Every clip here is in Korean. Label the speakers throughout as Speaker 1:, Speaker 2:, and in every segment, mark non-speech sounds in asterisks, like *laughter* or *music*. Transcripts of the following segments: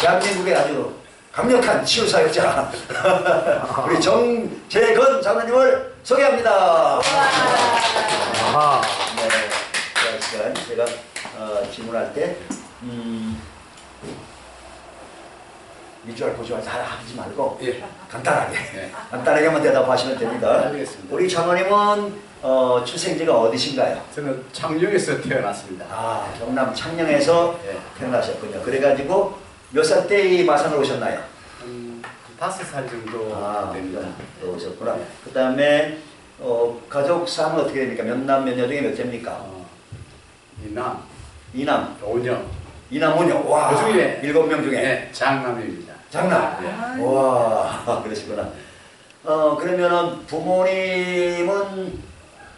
Speaker 1: 대한민국의 아주 강력한 치유사역자 *laughs* 우리 정재건 장로님을 소개합니다.
Speaker 2: 아하.
Speaker 1: 네, 그 시간 제가 어, 질문할 때 음, 미주알 고주알 잘 하지 말고
Speaker 3: 예.
Speaker 1: 간단하게
Speaker 3: 예.
Speaker 1: 간단하게만 대답하시면 됩니다.
Speaker 3: 알겠습니다.
Speaker 1: 우리 장로님은 어, 출생지가 어디신가요?
Speaker 3: 저는 창녕에서 태어났습니다.
Speaker 1: 아 경남 창녕에서
Speaker 3: 예.
Speaker 1: 태어나셨군요. 그래가지고 몇 살때이 마산을 오셨나요?
Speaker 3: 한 다섯 살 정도
Speaker 1: 아,
Speaker 3: 됩니다.
Speaker 1: 또 오셨구나. 그 다음에 어, 가족 사는 어떻게 됩니까? 몇 남몇녀 중에 몇째입니까?
Speaker 3: 어, 이남,
Speaker 1: 이남,
Speaker 3: 오녀,
Speaker 1: 이남 오녀. 와,
Speaker 3: 그 중에-
Speaker 1: 일곱 명 중에
Speaker 3: 네, 장남입니다.
Speaker 1: 장남.
Speaker 3: 예.
Speaker 1: 와, *laughs* 그러시구나. 어 그러면은 부모님은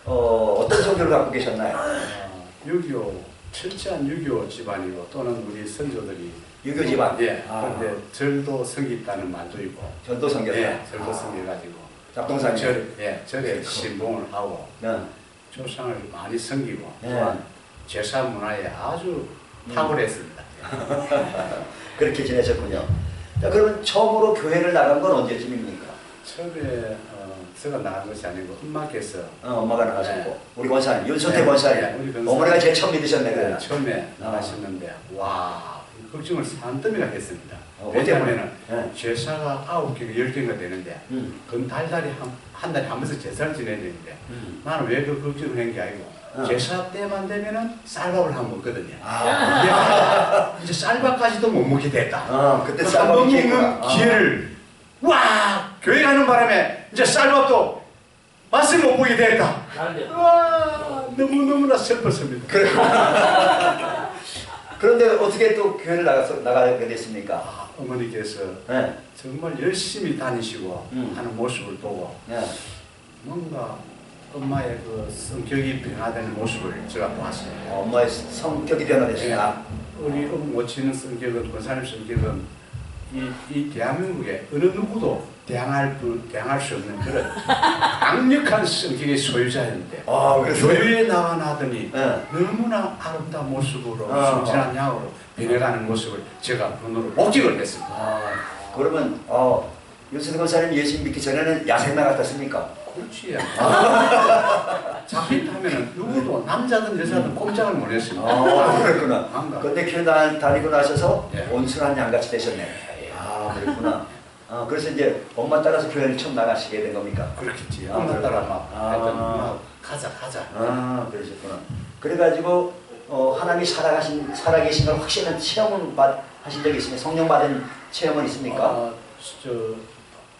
Speaker 1: 어 어떤 성격을 갖고 계셨나요?
Speaker 3: 어, 6.25, 철저한 6.25 집안이고 또는 우리 선조들이
Speaker 1: 유교 집안.
Speaker 3: 예,
Speaker 1: 아,
Speaker 3: 그런데 절도 성이 있다는 말도 있고
Speaker 1: 전도 성교사.
Speaker 3: 예, 절도 성해가지고
Speaker 1: 잡동사님.
Speaker 3: 절, 예, 절에 신봉을 하고
Speaker 1: 네.
Speaker 3: 조상을 많이 섬기고
Speaker 1: 네.
Speaker 3: 또한 제사 문화에 아주 탁월했습니다. *laughs*
Speaker 1: 그렇게 지내셨군요. 자, 그러면 처음으로 교회를 나간 건 언제쯤입니까?
Speaker 3: 처음에 어, 제가 나간 것이 아니고 엄마께서
Speaker 1: 어, 엄마가 나가셨고
Speaker 3: 네.
Speaker 1: 우리 권사님 윤선태
Speaker 3: 네,
Speaker 1: 권사님
Speaker 3: 네, 우리 권사님.
Speaker 1: 어머니가 제일 처음 믿으셨네
Speaker 3: 네,
Speaker 1: 그러나
Speaker 3: 처음에 나가셨는데 와 걱정을 산더미가 했습니다.
Speaker 1: 어,
Speaker 3: 왜냐하면
Speaker 1: 네.
Speaker 3: 제사가 아홉 개가 열 개가 되는데
Speaker 1: 음.
Speaker 3: 그건 달달이 한, 한 달에 한 번씩 제사를 지내야 되는데
Speaker 1: 음.
Speaker 3: 나는 왜그 걱정을 한 게 아니고
Speaker 1: 어.
Speaker 3: 제사 때만 되면은 쌀밥을 한 먹거든요.
Speaker 1: 아,
Speaker 3: 이제 쌀밥까지도 못 먹게 됐다.
Speaker 1: 어, 그때 쌀밥
Speaker 3: 먹는
Speaker 1: 기회구나.
Speaker 3: 기회를 와 교회 가는 바람에 이제 쌀밥도 맛을 못 보게 됐다. 와 너무 너무나 슬펐습니다.
Speaker 1: 그래. *laughs* 그런데 어떻게 또 교회를 나가서 나가게 됐습니까?
Speaker 3: 아, 어머니께서
Speaker 1: 네.
Speaker 3: 정말 열심히 다니시고
Speaker 1: 음.
Speaker 3: 하는 모습을 보고
Speaker 1: 네.
Speaker 3: 뭔가 엄마의 그 성격이 변화되는 모습을 제가 보았어요.
Speaker 1: 어, 엄마의 성격이 변화됐습니다.
Speaker 3: 우리 어머치는 성격은 권사님 성격은 이, 이 대한민국에 어느 누구도 대항할 부, 대항할 수 없는 그런 *laughs* 강력한 성격의 소유자였는데
Speaker 1: 아,
Speaker 3: 교회에 나와 나더니
Speaker 1: 네.
Speaker 3: 너무나 아름다운 모습으로
Speaker 1: 어.
Speaker 3: 순진한 양으로 변해가는 모습을 제가 눈으로 목격을 했습니다.
Speaker 1: 아, 그러면 어, 윤선태 권사님 예수 믿기 전에는 야생마 같았습니까?
Speaker 3: 그렇지. *laughs* 잡힌다면 누구도 남자든 여자든 꼼짝을 못 했습니다.
Speaker 1: 아, 그랬구나. 근데 교회 다, 다니고 나셔서
Speaker 3: 예.
Speaker 1: 온순한 양같이 되셨네. 아, 그랬구나. 아, 그래서 이제 엄마 따라서 교회를 처음 나가시게 된 겁니까?
Speaker 3: 그렇겠지.
Speaker 1: 아,
Speaker 3: 엄마 따라 막
Speaker 1: 아.
Speaker 3: 엄마 가자 가자.
Speaker 1: 아, 그러셨구나. 그래가지고 어, 하나님이 살아가신 살아계신 걸 확실한 체험을 받, 하신 적이 있습니까? 성령 받은 체험은 있습니까?
Speaker 3: 어, 저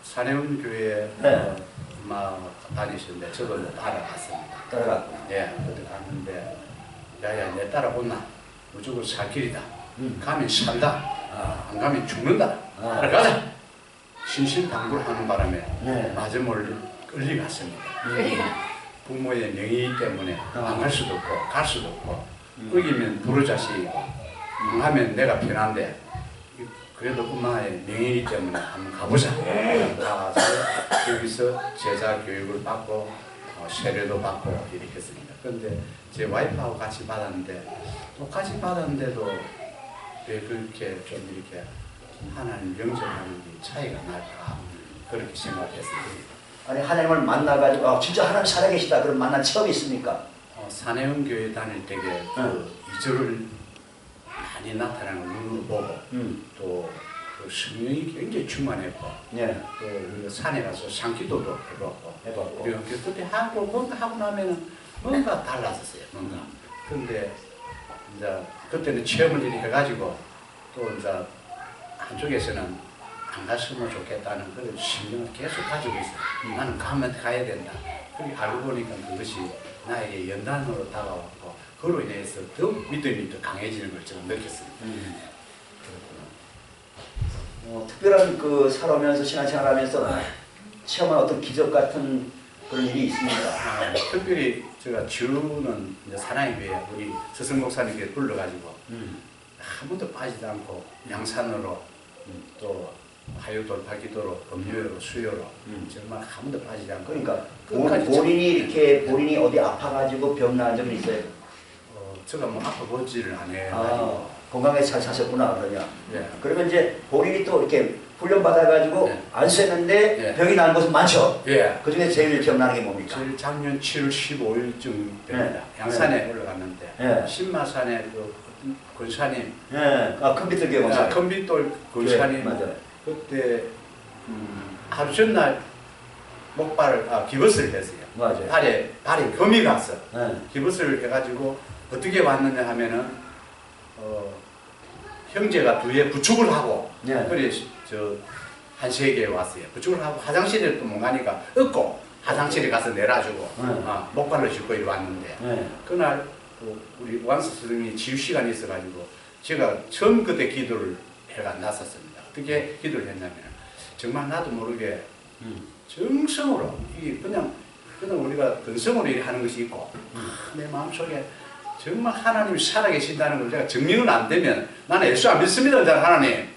Speaker 3: 사내원 교회
Speaker 1: 네.
Speaker 3: 어, 엄마 다니시는데 저도 따라갔습니다.
Speaker 1: 따라갔고.
Speaker 3: 예, 그때 갔는데 야야 내 따라온나 무조건 살 길이다.
Speaker 1: 음.
Speaker 3: 가면 산다.
Speaker 1: 아,
Speaker 3: 안 가면 죽는다.
Speaker 1: 아.
Speaker 3: 따라가자. 신신당부하는 바람에
Speaker 1: 네.
Speaker 3: 마저몰리 끌리 갔습니다.
Speaker 1: 음.
Speaker 3: 부모의 명의 때문에
Speaker 1: 아.
Speaker 3: 안갈 수도 없고 갈 수도 없고
Speaker 1: 음.
Speaker 3: 어기면 부르자식이고 안 가면 내가 편한데 그래도 엄마의 명의 때문에 한번 가보자. 가서 여기서 제자 교육을 받고 어, 세례도 받고 이렇게 했습니다. 그런데 제 와이프하고 같이 받았는데 똑같이 받았는데도 왜 그렇게 좀 이렇게 하나님 영접하는 게 차이가 날까 그렇게 생각했습니다.
Speaker 1: 아니 하나님을 만나가지고 아, 진짜 하나님 살아계시다 그런 만난 체험이 있습니까?
Speaker 3: 어, 사내원 교회 다닐 때에 그 이절을 많이 나타나는 걸 눈으로 보고
Speaker 1: 음.
Speaker 3: 또그 성령이 굉장히 충만했고
Speaker 1: 네.
Speaker 3: 또 우리가 산에 가서 산기도도 해봤고
Speaker 1: 해봤고.
Speaker 3: 그리고 그 그때 하고 뭔가 하고 나면은 뭔가 달라졌어요 뭔가 근데 이제 그때는 체험을 이렇게 해가지고 또 이제 한쪽에서는 안 갔으면 좋겠다는 그런 심령을 계속 가지고 있어요 나는 가면 가야 된다 그렇게 알고 보니까 그것이 나에게 연단으로 다가왔고 그로 인해서 더욱 믿음이 더 강해지는 걸 제가 느꼈습니다
Speaker 1: 음. 어, 특별한 그 살아오면서 신앙 생활하면서 체험한 어떤 기적 같은 그런 일이 있습니까?
Speaker 3: 아, 특별히 제가 주는 사랑의 교회 우리 서성 목사님께 불러가지고
Speaker 1: 음.
Speaker 3: 한 번도 빠지지 않고 양산으로 음, 또 하유 돌파기도로 금요로 수요로
Speaker 1: 음.
Speaker 3: 정말 한 번도 빠지지 않고
Speaker 1: 그러니까 본, 본인이 이렇게 본인이 어디 아파가지고 병 나은 적은 있어요.
Speaker 3: 어, 제가 뭐 아파 보지를 안
Speaker 1: 아,
Speaker 3: 해가지고
Speaker 1: 건강하게 잘 사셨구나 그러냐.
Speaker 3: 예.
Speaker 1: 그러면 이제 본인이 또 이렇게 훈련 받아가지고
Speaker 3: 네.
Speaker 1: 안수했는데
Speaker 3: 네.
Speaker 1: 병이 나는 것은 많죠.
Speaker 3: 예.
Speaker 1: 그 중에 제일 기억나는 게 뭡니까?
Speaker 3: 제일 작년 7월 15일쯤 됩니다.
Speaker 1: 네.
Speaker 3: 양산에 올라갔는데
Speaker 1: 네.
Speaker 3: 신마산에 그 권사님,
Speaker 1: 예, 아 큰빛들 교회
Speaker 3: 아,
Speaker 1: 원사.
Speaker 3: 큰빛돌 권사님
Speaker 1: 맞아요.
Speaker 3: 그때 음, 하루 전날 목발을 아, 기벗을 했어요.
Speaker 1: 맞아요.
Speaker 3: 발에 발에 금이 갔어.
Speaker 1: 예.
Speaker 3: 기부스를 해가지고 어떻게 왔느냐 하면은 어, 형제가 뒤에 부축을 하고
Speaker 1: 네.
Speaker 3: 그래 저 한세계에 왔어요. 부축을 하고 화장실에 또 못 가니까 얻고 화장실에 가서 내려주고
Speaker 1: 네.
Speaker 3: 아, 목발로 짚고 이리 왔는데
Speaker 1: 예.
Speaker 3: 그날 또 우리 왕스 스님이 지휘 시간이 있어가지고 제가 처음 그때 기도를 해가 났었습니다. 어떻게 기도를 했냐면 정말 나도 모르게
Speaker 1: 음.
Speaker 3: 정성으로 이게 그냥 그냥 우리가 근성으로 하는 것이 있고 아, 내 마음속에 정말 하나님이 살아계신다는 걸 제가 증명은 안 되면 나는 예수 안 믿습니다 하나님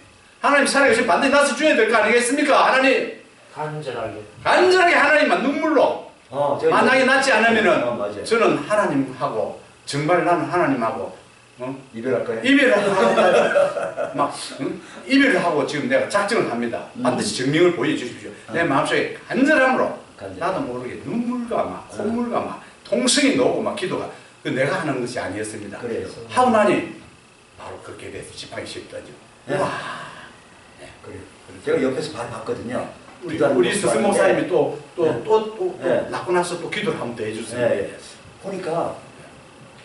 Speaker 3: 하나님 살아계신 반드시 나서 줘야 될 거 아니겠습니까 하나님
Speaker 2: 간절하게.
Speaker 3: 간절하게 하나님만 눈물로
Speaker 1: 어,
Speaker 3: 만약에 낫지 않으면은
Speaker 1: 어.
Speaker 3: 저는 하나님하고 정말 나는 하나님하고 어?
Speaker 1: 이별할 거예요.
Speaker 3: 이별을 하고 막 응? 이별을 하고 지금 내가 작정을 합니다.
Speaker 1: 음.
Speaker 3: 반드시 증명을 보여주십시오. 내 마음속에 간절함으로
Speaker 1: 간절.
Speaker 3: 나도 모르게 눈물과 막 콧물과 막 통성이 녹고 막 기도가 그 내가 하는 것이 아니었습니다.
Speaker 1: 그래요.
Speaker 3: 하고 나니 바로 그렇게 돼서 지팡이 씹더죠.
Speaker 1: 네.
Speaker 3: 와
Speaker 1: 그래요. 제가 옆에서 발 봤거든요.
Speaker 3: 우리 우리 스승 목사님이 또 또
Speaker 1: 네.
Speaker 3: 또또
Speaker 1: 네.
Speaker 3: 낳고 나서 또 기도를 한번 더 해주세요.
Speaker 1: 예, 예. 보니까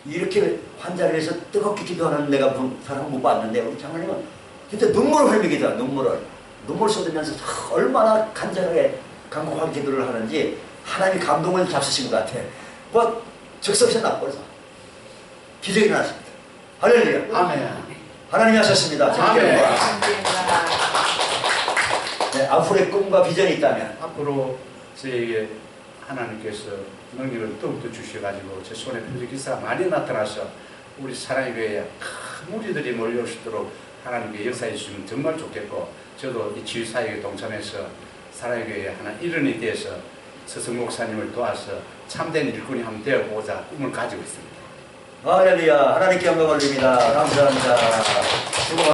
Speaker 1: 이렇게 환자를 위해서 뜨겁게 기도하는 내가 본 사람 못 봤는데 우리 장로님은 진짜 눈물을 흘리기도 눈물을 눈물 쏟으면서 얼마나 간절하게 간곡한 기도를 하는지 하나님이 감동을 잡수신 것 같아. 뭐 즉석에서 나버려서 기적이 났습니다. 할렐루야.
Speaker 3: 아멘.
Speaker 1: 하나님이 하셨습니다.
Speaker 3: 아멘.
Speaker 1: 네, 앞으로의 꿈과 비전이 있다면
Speaker 3: 앞으로 저에게 하나님께서 능력을 더욱더 주셔가지고 제 손에 표적 기사가 많이 나타나서 우리 사랑의 교회에 큰 무리들이 몰려오시도록 하나님께 역사해 주시면 정말 좋겠고 저도 이 지휘사역에 동참해서 사랑의 교회에 하나 일원이 되어서 서성 목사님을 도와서 참된 일꾼이 한번 되어보고자 꿈을 가지고 있습니다.
Speaker 1: 할렐루야. 하나님께 영광을 올립니다. 감사합니다.